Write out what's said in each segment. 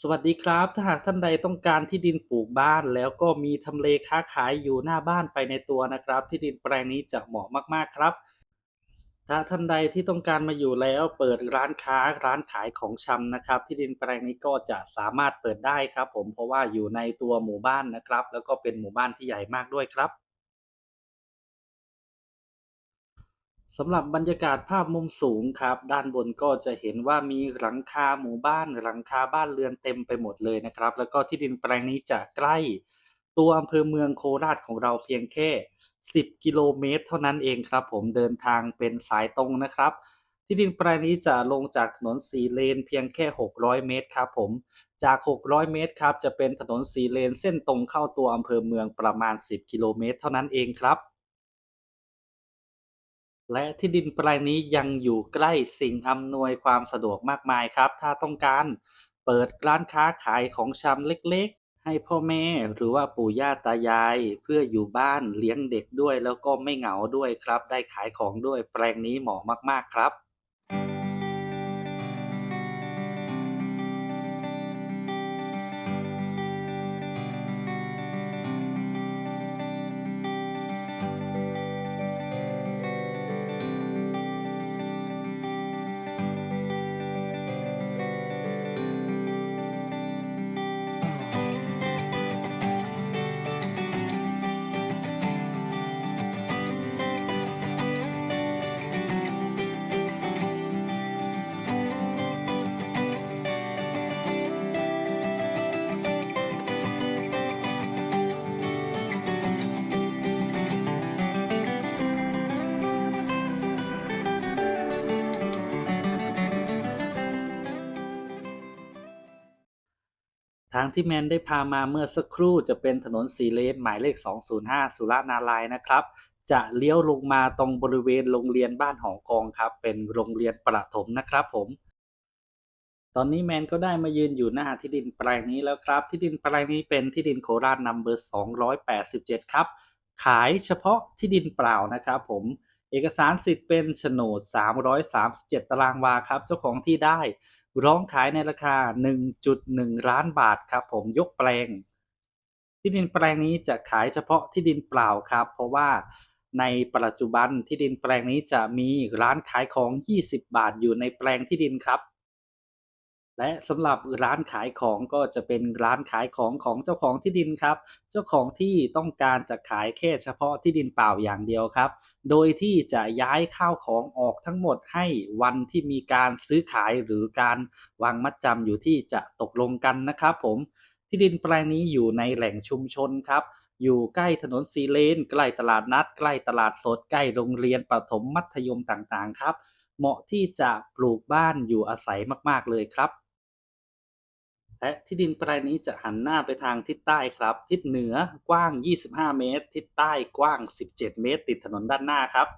สวัสดีครับ ถ้าหากท่านใดต้องการที่ดินปลูกบ้าน แล้วก็มีทำเลค้าขายอยู่หน้าบ้านไปในตัวนะครับ ที่ดินแปลงนี้จะเหมาะมากๆครับ ถ้าท่านใดที่ต้องการมาอยู่แล้วเปิดร้านค้าร้านขายของชำนะครับ ที่ดินแปลงนี้ก็จะสามารถเปิดได้ครับ ผมเพราะว่าอยู่ในตัวหมู่บ้านนะครับ แล้วก็เป็นหมู่บ้านที่ใหญ่มากด้วยครับ สำหรับบรรยากาศภาพมุมสูงครับ ด้านบนก็จะเห็นว่ามีหลังคาหมู่บ้านหลังคาบ้านเรือนเต็มไปหมดเลยนะครับ แล้วก็ที่ดินแปลงนี้จะใกล้ ตัวอำเภอเมืองโคราชของเราเพียงแค่ 10 กิโลเมตร เท่านั้นเองครับ ผมเดินทางเป็นสายตรงนะครับ ที่ดินแปลงนี้จะลงจากถนนสีเลนเพียงแค่ 600 เมตรครับผมจาก 600 เมตรครับจะเป็นถนนสีเลนเส้นตรงเข้าตัวอำเภอเมืองประมาณ 10 กิโลเมตร เท่านั้นเองครับ และที่ดินแปลงนี้ยังอยู่ใกล้สิ่งอำนวยความสะดวกมากมายครับ ถ้าต้องการเปิดร้านค้าขายของชำเล็กๆ ให้พ่อแม่หรือว่าปู่ย่าตายาย เพื่ออยู่บ้านเลี้ยงเด็กด้วย แล้วก็ไม่เหงาด้วยครับ ได้ขายของด้วยแปลงนี้เหมาะมากๆครับ ทางที่แมนได้พามาเมื่อสักครู่จะเป็นถนนสีเลนหมายเลข 205 สุรานารายนะครับ จะเลี้ยวลงมาตรงบริเวณโรงเรียนบ้านหอกองครับ เป็นโรงเรียนประถมนะครับผม ตอนนี้แมนก็ได้มายืนอยู่หน้าที่ดินแปลงนี้แล้วครับ ที่ดินแปลงนี้เป็นที่ดินโคราชนัมเบอร์287 ครับ ขายเฉพาะที่ดินเปล่านะครับผมเอกสารสิทธิ์เป็นโฉนด 337 ตารางวาครับ เจ้าของที่ได้ ร้องขายในราคา 1.1 ล้านบาทครับผมยกแปลง ที่ดินแปลงนี้จะขายเฉพาะที่ดินเปล่าครับ เพราะว่าในปัจจุบันที่ดินแปลงนี้จะมีร้านขายของ 20 บาทอยู่ในแปลงที่ดินครับ และสำหรับร้านขายของก็จะเป็นร้านขายของของเจ้าของที่ดินครับ เจ้าของที่ต้องการจะขายแค่เฉพาะที่ดินเปล่าอย่างเดียวครับ โดยที่จะย้ายข้าวของออกทั้งหมดให้วันที่มีการซื้อขายหรือการวางมัดจำอยู่ที่จะตกลงกันนะครับผม ที่ดินแปลงนี้อยู่ในแหล่งชุมชนครับ อยู่ใกล้ถนนสีเลน ใกล้ตลาดนัด ใกล้ตลาดสด ใกล้โรงเรียนประถมมัธยมต่างๆ ครับ เหมาะที่จะปลูกบ้านอยู่อาศัยมากๆเลยครับ และที่ดินแปลงนี้จะหันหน้าไปทางทิศใต้ครับ ทิศเหนือกว้าง 25 เมตร ทิศใต้กว้าง 17 เมตร ติดถนนด้านหน้าครับ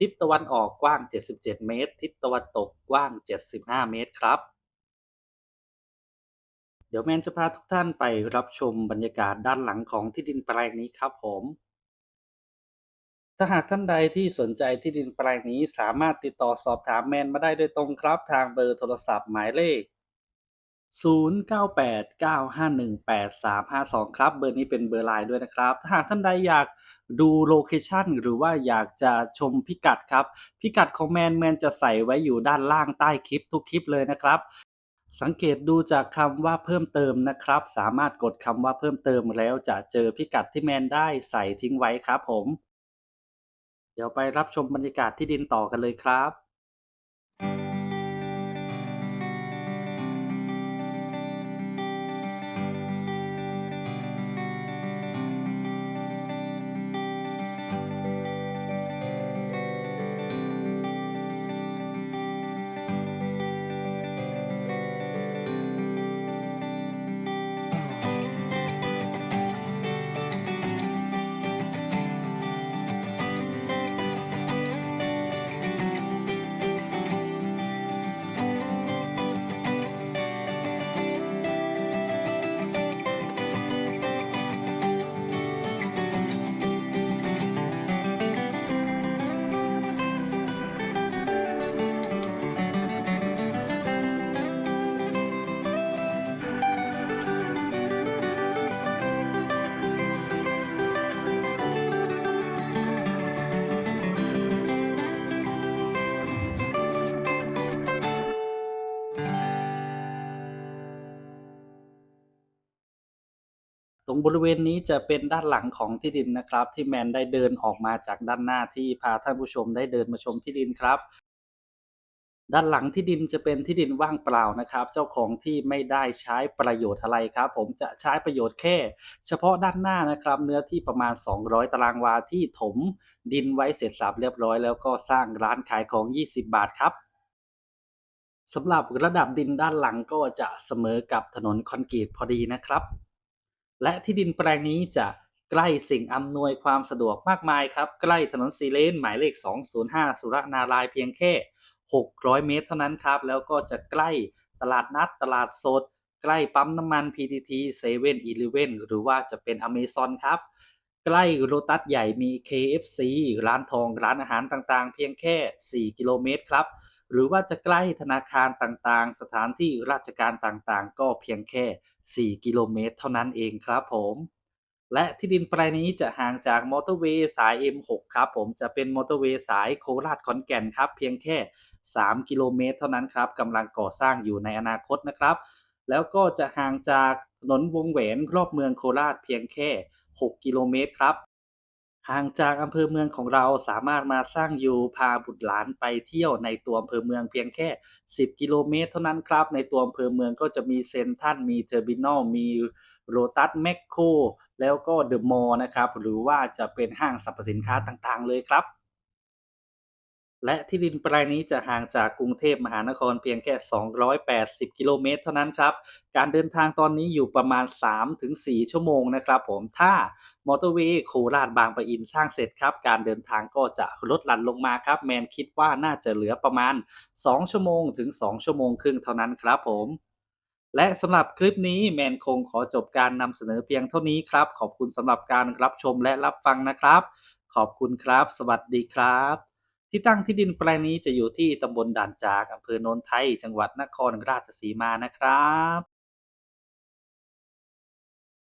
ทิศตะวันออกกว้าง 77 เมตร ทิศตะวันตกกว้าง 75 เมตรครับ เดี๋ยวแมนจะพาทุกท่านไปรับชมบรรยากาศด้านหลังของที่ดินแปลงนี้ครับผมถ้าหากท่านใดที่สนใจที่ดินแปลงนี้สามารถติดต่อสอบถามแมนมาได้โดยตรงครับ ทางเบอร์โทรศัพท์หมายเลข 0989518352 ครับ เบอร์นี้เป็นเบอร์ไลน์ด้วยนะครับ ถ้าหากท่านใดอยากดูโลเคชันหรือว่าอยากจะชมพิกัดครับ พิกัดของแมนแมนจะใส่ไว้อยู่ด้านล่างใต้คลิปทุกคลิปเลยนะครับ สังเกตดูจากคำว่าเพิ่มเติมนะครับ สามารถกดคำว่าเพิ่มเติมแล้วจะเจอพิกัดที่แมนได้ใส่ทิ้งไว้ครับผม เดี๋ยวไปรับชมบรรยากาศที่ดินต่อกันเลยครับ รงบริเวณนี้จะเป็นด้านหลังของที่ดินนะครับ ที่แมนได้เดินออกมาจากด้านหน้าที่พาท่านผู้ชมได้เดินมาชมที่ดินครับ ด้านหลังที่ดินจะเป็นที่ดินว่างเปล่านะครับ เจ้าของที่ไม่ได้ใช้ประโยชน์อะไรครับ ผมจะใช้ประโยชน์แค่ เฉพาะด้านหน้านะครับ เนื้อที่ประมาณ 200 ตารางวาที่ถม ดินไว้เสร็จสรรเรียบร้อย แล้วก็สร้างร้านขายของ 20 บาทครับสำหรับระดับดินด้านหลังก็จะเสมอกับถนนคอนกรีตพอดีนะครับ และที่ดินแปลงนี้จะใกล้สิ่งอำนวยความสะดวกมากมายครับ ใกล้ถนนสีเลนหมายเลข 205 สุรนารายเพียงแค่ 600 เมตรเท่านั้นครับ แล้วก็จะใกล้ตลาดนัดตลาดสด ใกล้ปั๊มน้ำมัน PTT 7 e เ e ่ e อหรือว่าจะเป็น Amazon ครับ ใกล้โรตัสใหญ่มี KFC ร้านทองร้านอาหารต่างๆ เพียงแค่ 4 กิโลเมตรครับ หรือว่าจะใกล้ธนาคารต่างๆ สถานที่ราชการต่างๆ ก็เพียงแค่ 4 กิโลเมตร เท่านั้นเองครับผม และที่ดินแปลงนี้จะห่างจากมอเตอร์เวย์สาย M6 ครับผมจะเป็นมอเตอร์เวย์สายโคราชขอนแก่นครับ เพียงแค่ 3 กิโลเมตร เท่านั้นครับกำลังก่อสร้างอยู่ในอนาคตนะครับ แล้วก็จะห่างจากถนนวงแหวนรอบเมืองโคราชเพียงแค่ 6 กิโลเมตรครับ ห่างจากอำเภอเมืองของเราสามารถมาสร้างอยู่พาบุตรหลานไปเที่ยวในตัวอำเภอเมืองเพียงแค่ 10 กิโลเมตร เท่านั้นครับ ในตัวอำเภอเมืองก็จะมีเซ็นทัลมีเทอร์มินอลมีโรตัสแมคโครแล้วก็เดอะมอลล์นะครับ หรือว่าจะเป็นห้างสรรพสินค้าต่างๆ เลยครับ และที่ดินแปลงนี้จะห่างจากกรุงเทพมหานครเพียงแค่ 280 กิโลเมตร เท่านั้นครับ การเดินทางตอนนี้อยู่ประมาณ 3-4 ชั่วโมงนะครับ ผมถ้า มอเตอร์เวย์โคราชบางปะอินสร้างเสร็จครับ การเดินทางก็จะลดหลั่นลงมาครับ แมนคิดว่าน่าจะเหลือประมาณ 2 ชั่วโมงถึง 2 ชั่วโมงครึ่งเท่านั้นครับผม และสำหรับคลิปนี้แมนคงขอจบการนำเสนอเพียงเท่านี้ครับ ขอบคุณสำหรับการรับชมและรับฟังนะครับ ขอบคุณครับ สวัสดีครับ ที่ตั้งที่ดินแปลงนี้จะอยู่ที่ตำบลด่านจากอำเภอโนนไทย จังหวัดนครราชสีมานะครับ